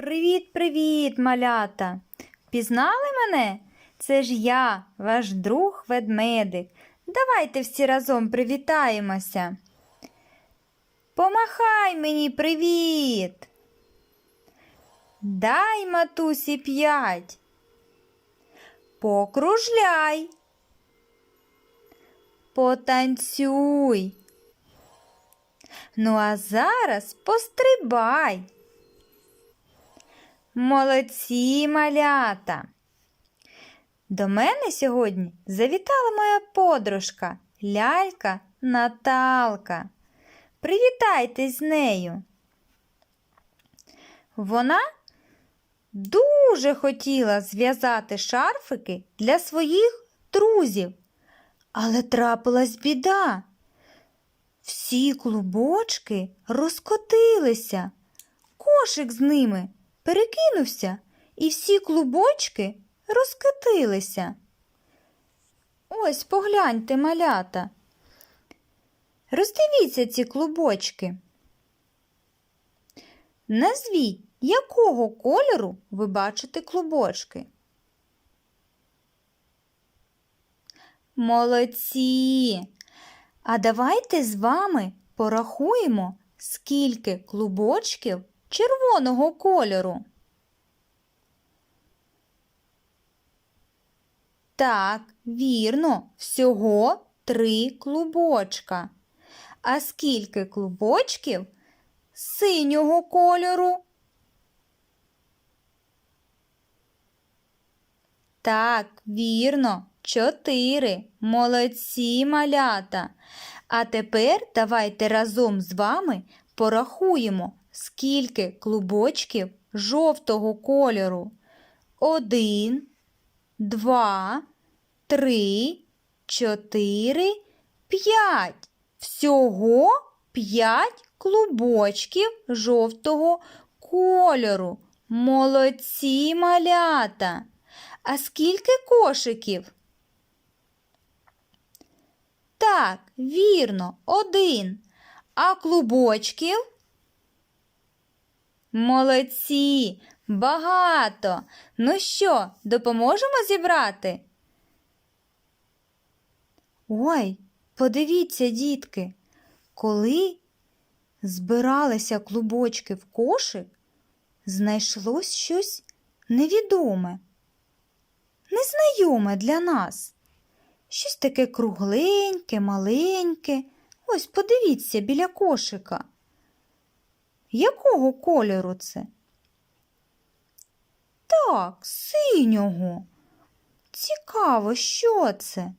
Привіт-привіт, малята! Пізнали мене? Це ж я, ваш друг ведмедик. Давайте всі разом привітаємося. Помахай мені привіт. Дай матусі п'ять. Покружляй. Потанцюй. Ну а зараз пострибай. Молодці малята. До мене сьогодні завітала моя подружка, лялька Наталка. Привітайтесь з нею. Вона дуже хотіла зв'язати шарфики для своїх друзів, але трапилась біда. Всі клубочки розкотилися, кошик з ними перекинувся, і всі клубочки розкотилися. Ось погляньте, малята. Роздивіться ці клубочки. Назвіть, якого кольору ви бачите клубочки. Молодці! А давайте з вами порахуємо, скільки клубочків червоного кольору. Так, вірно, всього три клубочка. А скільки клубочків синього кольору? Так, вірно, чотири. Молодці малята. А тепер давайте разом з вами порахуємо, скільки клубочків жовтого кольору. Один, два, три, чотири, п'ять. Всього п'ять клубочків жовтого кольору. Молодці малята. А скільки кошиків? Так, вірно, один. А клубочків? Молодці, багато. Ну що, допоможемо зібрати? Ой, подивіться, дітки, коли збиралися клубочки в кошик, знайшлось щось невідоме, незнайоме для нас. Щось таке кругленьке, маленьке. Ось подивіться біля кошика. Якого кольору це? Так, синього. Цікаво, що це?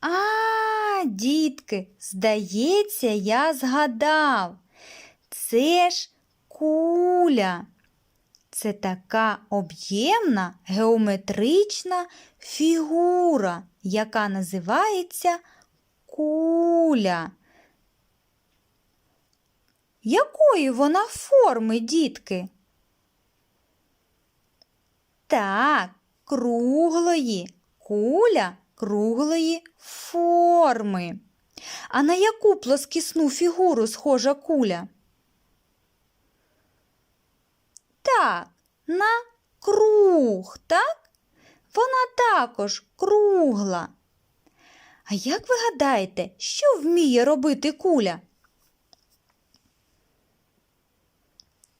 А, дітки, здається, я згадав. Це ж куля. Це така об'ємна геометрична фігура, яка називається куля. Якої вона форми, дітки? Так, круглої, куля круглої форми. А на яку плоскісну фігуру схожа куля? Так, на круг, так? Вона також кругла. А як ви гадаєте, що вміє робити куля?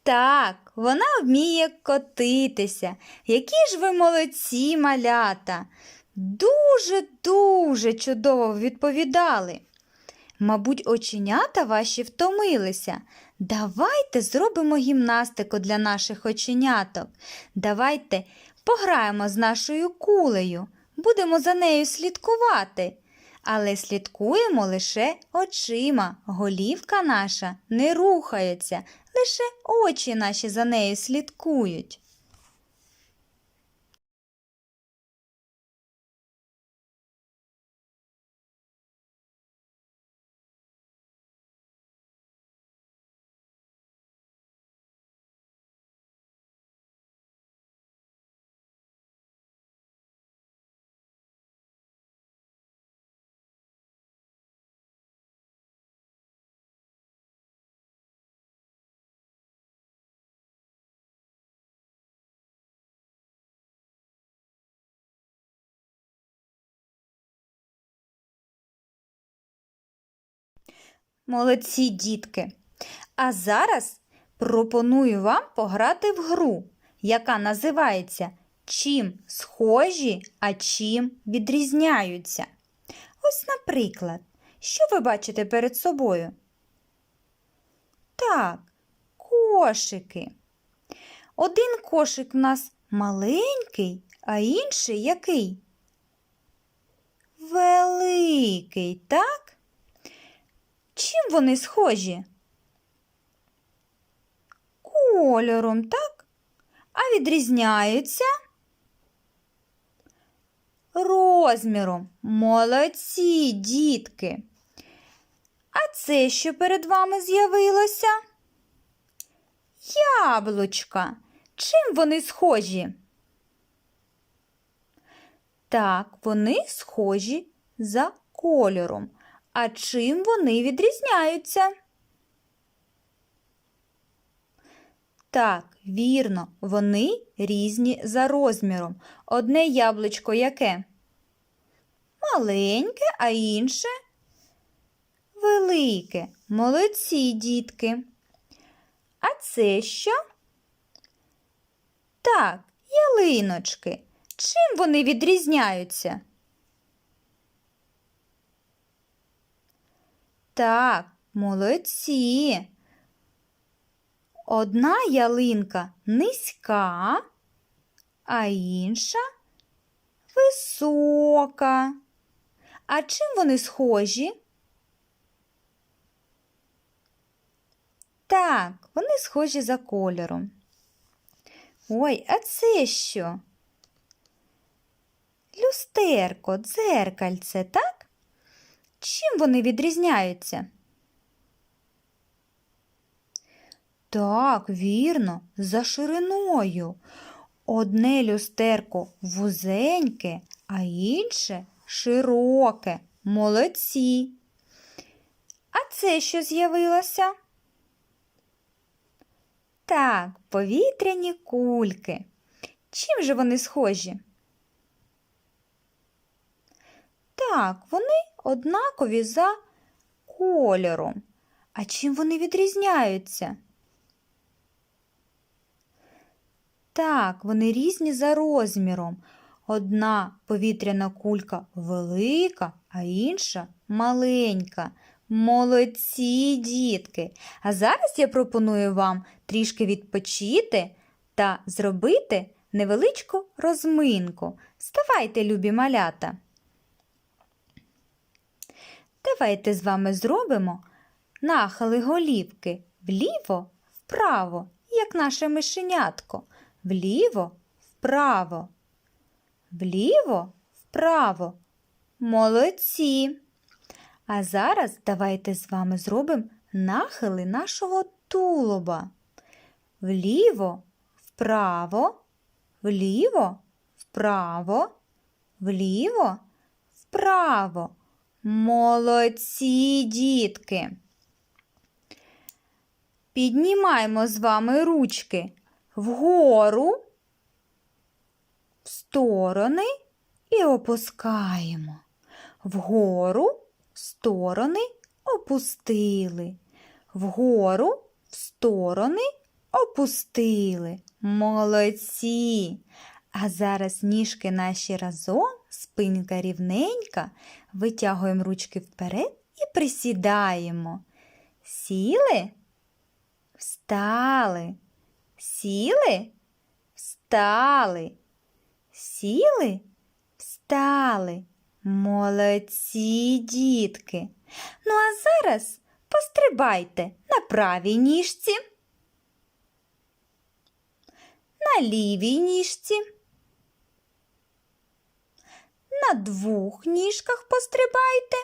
Так, вона вміє котитися. Які ж ви молодці малята. Дуже-дуже чудово відповідали. Мабуть, оченята ваші втомилися. Давайте зробимо гімнастику для наших оченяток. Давайте пограємо з нашою кулею, будемо за нею слідкувати. Але слідкуємо лише очима. Голівка наша не рухається, лише очі наші за нею слідкують. Молодці, дітки! А зараз пропоную вам пограти в гру, яка називається Чим схожі, а чим відрізняються. Ось, наприклад, що ви бачите перед собою? Так, кошики. Один кошик у нас маленький, а інший який? Великий, так? Чим вони схожі? Кольором, так? А відрізняються? Розміром. Молодці, дітки. А це що перед вами з'явилося? Яблучка. Чим вони схожі? Так, вони схожі за кольором. А чим вони відрізняються? Так, вірно, вони різні за розміром. Одне яблучко яке? Маленьке, а інше велике. Молодці, дітки. А це що? Так, ялиночки. Чим вони відрізняються? Так, молодці. Одна ялинка низька, а інша висока. А чим вони схожі? Так, вони схожі за кольором. Ой, а це що? Люстерко, дзеркальце, так? Чим вони відрізняються? Так, вірно, за шириною. Одне люстерко вузеньке, а інше широке. Молодці. А це що з'явилося? Так, повітряні кульки. Чим же вони схожі? Так, вони однакові за кольором. А чим вони відрізняються? Так, вони різні за розміром. Одна повітряна кулька велика, а інша маленька. Молодці, дітки! А зараз я пропоную вам трішки відпочити та зробити невеличку розминку. Вставайте, любі малята! Давайте з вами зробимо нахили голівки вліво, вправо, як наше мишенятко. Вліво, вправо, вліво, вправо. Молодці. А зараз давайте з вами зробимо нахили нашого тулуба. Вліво, вправо, вліво, вправо, вліво, вправо. Молодці, дітки. Піднімаємо з вами ручки вгору, в сторони і опускаємо. Вгору, в сторони опустили. Вгору, в сторони опустили. Молодці. А зараз ніжки наші разом, спинка рівненька, витягуємо ручки вперед і присідаємо. Сіли? Встали. Сіли? Встали. Сіли? Встали. Молодці, дітки. Ну, а зараз пострибайте на правій ніжці, на лівій ніжці. На двох ніжках пострибайте.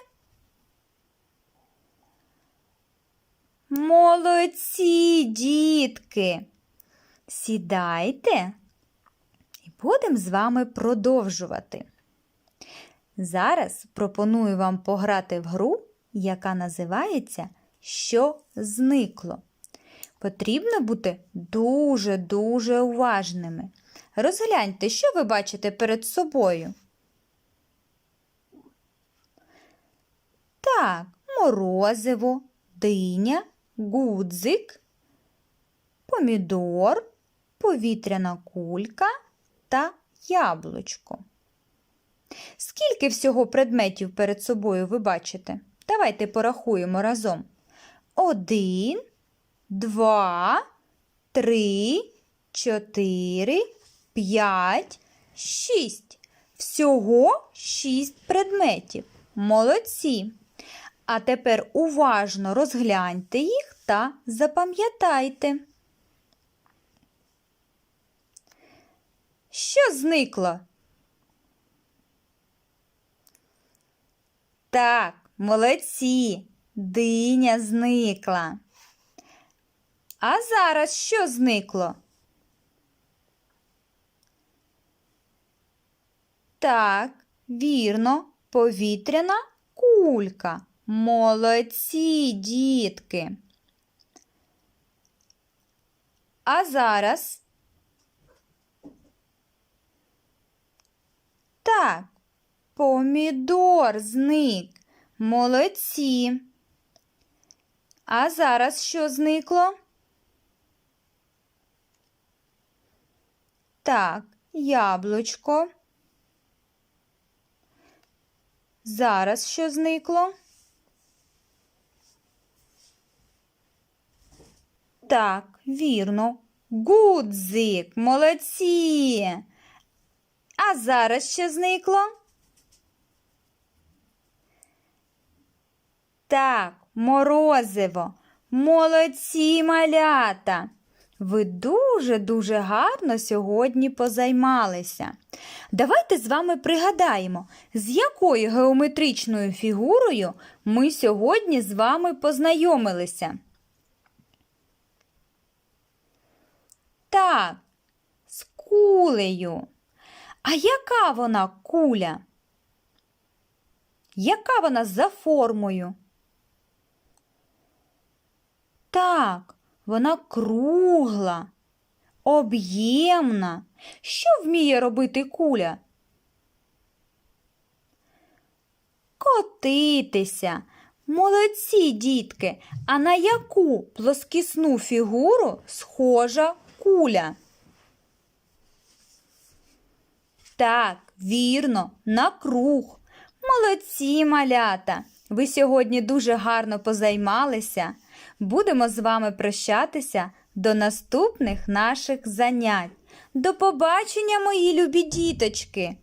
Молодці, дітки. Сідайте і будемо з вами продовжувати. Зараз пропоную вам пограти в гру, яка називається Що зникло. Потрібно бути дуже-дуже уважними. Розгляньте, що ви бачите перед собою. Так, морозиво, диня, гудзик, помідор, повітряна кулька та яблучко. Скільки всього предметів перед собою ви бачите? Давайте порахуємо разом. Один, два, три, чотири, п'ять, шість. Всього шість предметів. Молодці. А тепер уважно розгляньте їх та запам'ятайте. Що зникло? Так, молодці. Диня зникла. А зараз що зникло? Так, вірно, повітряна кулька. Молодці, дітки. А зараз. Так, помідор зник. Молодці. А зараз що зникло? Так, яблучко. Зараз що зникло? Так, вірно. Гудзик, молодці. А зараз що зникло? Так, морозиво. Молодці малята. Ви дуже-дуже гарно сьогодні позаймалися. Давайте з вами пригадаємо, з якою геометричною фігурою ми сьогодні з вами познайомилися. Так, з кулею. А яка вона куля? Яка вона за формою? Так, вона кругла, об'ємна. Що вміє робити куля? Котитися. Молодці, дітки. А на яку плоскісну фігуру схожа куля? Так, вірно, на круг. Молодці, малята! Ви сьогодні дуже гарно позаймалися. Будемо з вами прощатися до наступних наших занять. До побачення, мої любі діточки!